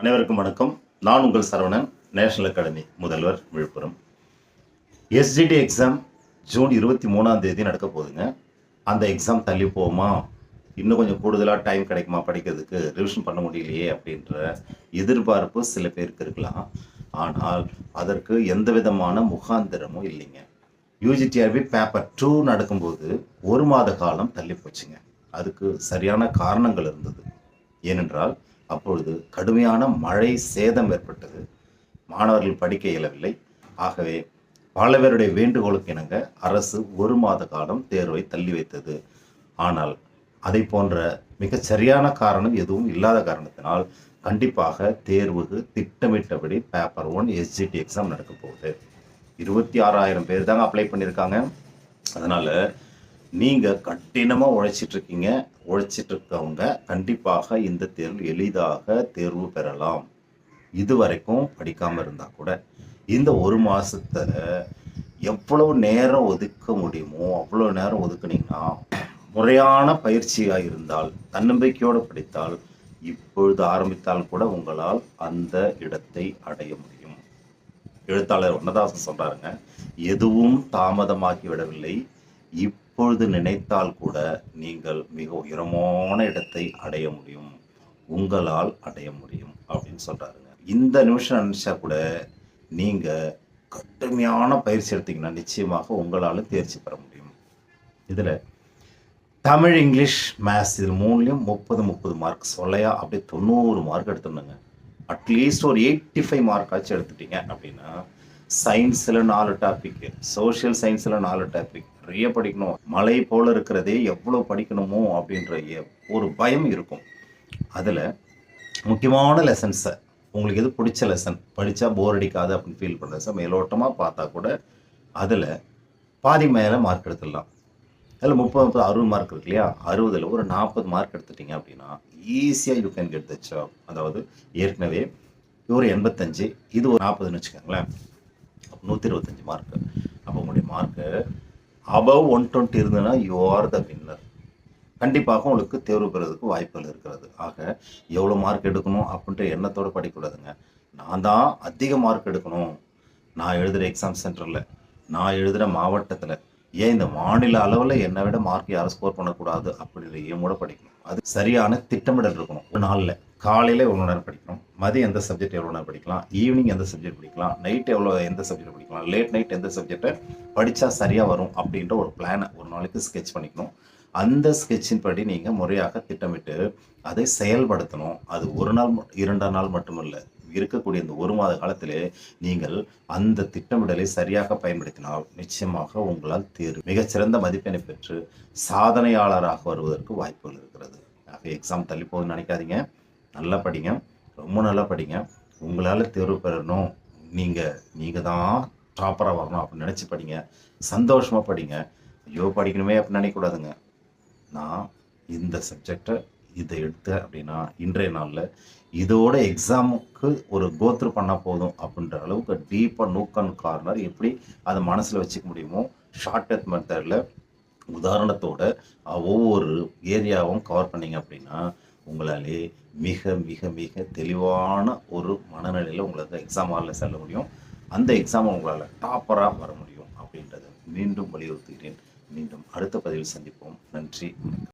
அனைவருக்கும் வணக்கம். நான் உங்கள் சரவணன் நேஷனல் அகாடமி முதல்வர் விழுப்புரம். எஸ்ஜிடி எக்ஸாம் ஜூன் இருபத்தி மூணாம் தேதி நடக்க போகுதுங்க. அந்த எக்ஸாம் தள்ளி போகுமா? இன்னும் கொஞ்சம் கூடுதலாக டைம் கிடைக்குமா படிக்கிறதுக்கு? ரிவிஷன் பண்ண முடியலையே அப்படின்ற எதிர்பார்ப்பு சில பேருக்கு இருக்கலாம். ஆனால் அதற்கு எந்த விதமான முகாந்திரமும் இல்லைங்க. யூஜிடிஆர்பி பேப்பர் டூ நடக்கும்போது ஒரு மாத காலம் தள்ளி போச்சுங்க. அதுக்கு சரியான காரணங்கள் இருந்தது. ஏனென்றால் அப்பொழுது கடுமையான மழை சேதம் ஏற்பட்டது. மாணவர்கள் படிக்க இயலவில்லை. ஆகவே பல பேருடைய வேண்டுகோளுக்கு இணங்க அரசு ஒரு மாத காலம் தேர்வை தள்ளி வைத்தது. ஆனால் அதை போன்ற மிகச் சரியான காரணம் எதுவும் இல்லாத காரணத்தினால் கண்டிப்பாக தேர்வுக்கு திட்டமிட்டபடி பேப்பர் ஒன் எஸ்ஜிடி எக்ஸாம் நடக்க போகுது இருபத்தி ஆறாயிரம் பேர் தாங்க அப்ளை பண்ணியிருக்காங்க. அதனால் நீங்கள் கடினமாக உழைச்சிட்டு இருக்கீங்க உழைச்சிட்டு இருக்கவங்க கண்டிப்பாக இந்த தேர்வு எளிதாக தேர்வு பெறலாம். இது வரைக்கும் படிக்காமல் இருந்தால் கூட இந்த ஒரு மாதத்தை எவ்வளவு நேரம் ஒதுக்க முடியுமோ அவ்வளோ நேரம் ஒதுக்குனீங்கன்னா முறையான பயிற்சியாக இருந்தால் தன்னம்பிக்கையோடு படித்தால் இப்பொழுது ஆரம்பித்தால் கூட உங்களால் அந்த இடத்தை அடைய முடியும். எழுத்தாளர் வண்ணதாசன் சொல்கிறாருங்க எதுவும் தாமதமாகி விடவில்லை இப்பொழுது நினைத்தால் கூட நீங்கள் மிக உயரமான இடத்தை அடைய முடியும். உங்களால் அடைய முடியும் அப்படின்னு சொல்கிறாருங்க இந்த நிமிஷம் நினச்சா கூட நீங்கள் கடுமையான பயிற்சி எடுத்தீங்கன்னா நிச்சயமாக உங்களால் தேர்ச்சி பெற முடியும். இதில் தமிழ் இங்கிலீஷ் மேத்ஸ் இது மூணுலேயும் முப்பது முப்பது மார்க் சொல்லையா? அப்படியே தொண்ணூறு மார்க் எடுத்துருந்தேங்க. அட்லீஸ்ட் ஒரு எயிட்டி ஃபைவ் மார்க் ஆச்சு எடுத்துட்டீங்க அப்படின்னா சயின்ஸில் நாலு டாபிக் சோஷியல் சயின்ஸில் நாலு டாபிக் நிறைய படிக்கணும். மலை போல இருக்கிறதே எவ்வளோ படிக்கணுமோ அப்படின்ற ஒரு பயம் இருக்கும். அதில் முக்கியமான லெசன்ஸை உங்களுக்கு எது பிடிச்ச லெசன் படித்தா போர் அடிக்காது அப்படின்னு ஃபீல் பண்ணுற சார் மேலோட்டமாக பார்த்தா கூட அதில் பாதி மேலே மார்க் எடுத்துடலாம். அதில் முப்பது முப்பது அறுபது மார்க் இருக்கு இல்லையா? அறுபதில் ஒரு நாற்பது மார்க் எடுத்துட்டீங்க அப்படின்னா ஈஸியாக you can get the job அதாவது ஏற்கனவே ஒரு எண்பத்தஞ்சு இது ஒரு நாற்பதுன்னு வச்சுக்கோங்களேன். நூற்றி இருபத்தஞ்சி மார்க்கு அப்போ உங்களுடைய மார்க்கு அபவ் ஒன் டுவெண்ட்டி இருந்ததுன்னா யூ ஆர் த வின்னர் கண்டிப்பாக உங்களுக்கு தேர்வு பெறுறதுக்கு வாய்ப்புகள் இருக்கிறது. ஆக எவ்வளோ மார்க் எடுக்கணும் அப்படின்ற எண்ணத்தோடு படிக்கக்கூடாதுங்க. நான் தான் அதிக மார்க் எடுக்கணும். நான் எழுதுகிற எக்ஸாம் சென்டரில் நான் எழுதுகிற மாவட்டத்தில். ஏன் இந்த மாநில அளவில் என்னை விட மார்க் யாரும் ஸ்கோர் பண்ணக்கூடாது அப்படின்ற கூட படிக்கணும். அது சரியான திட்டமிடல் இருக்கணும். ஒரு நாளில் காலையில் எவ்வளோ நேரம் படிக்கணும்? மதியம் எந்த சப்ஜெக்ட் எவ்வளோ நேரம் படிக்கலாம்? ஈவினிங் எந்த சப்ஜெக்ட் படிக்கலாம்? நைட் எவ்வளோ எந்த சப்ஜெக்ட் படிக்கலாம்? லேட் நைட் எந்த சப்ஜெக்டை படித்தா சரியாக வரும் அப்படின்ற ஒரு பிளானை ஒரு நாளைக்கு ஸ்கெட்ச் பண்ணிக்கணும். அந்த ஸ்கெட்சின் படி நீங்கள் முறையாக திட்டமிட்டு அதை செயல்படுத்தணும். அது ஒரு நாள் ம- இரண்டாம் நாள் மட்டுமல்ல இருக்கக்கூடிய இந்த ஒரு மாத காலத்திலே நீங்கள் அந்த திட்டமிடலை சரியாக பயன்படுத்தினால் நிச்சயமாக உங்களால் தேர்வு மிகச்சிறந்த மதிப்பெண்ணை பெற்று சாதனையாளராக வருவதற்கு வாய்ப்புகள் இருக்கிறது. ஆக எக்ஸாம் தள்ளி போகுதுன்னு நினைக்காதீங்க. நல்லா படிங்க. ரொம்ப நல்லா படிங்க. உங்களால் தேர்வு பெறணும். நீங்கள் நீங்கள் தான் டாப்பராக வரணும் அப்படின்னு நினச்சி படிங்க. சந்தோஷமாக படிங்க. ஐயோ படிக்கணுமே அப்படின்னு நினைக்கக்கூடாதுங்க. நான் இந்த சப்ஜெக்டை இதை எடுத்தேன் அப்படின்னா இன்றைய நாளில் இதோட எக்ஸாமுக்கு ஒரு கோத்ரு பண்ணால் போதும் அப்படின்ற அளவுக்கு டீப்பாக நூக்கன் கார்னர் எப்படி அதை மனசில் வச்சுக்க முடியுமோ ஷார்ட் டெத் மெத்தடில் உதாரணத்தோட ஒவ்வொரு ஏரியாவும் கவர் பண்ணீங்க அப்படின்னா உங்களாலே மிக மிக மிக தெளிவான ஒரு மனநிலையில் உங்களுக்கு எக்ஸாம் ஹாலில் செல்ல முடியும். அந்த எக்ஸாமை உங்களால் டாப்பராக வர முடியும் அப்படின்றத மீண்டும் வலியுறுத்துகிறேன். மீண்டும் அடுத்த பதிவில் சந்திப்போம். நன்றி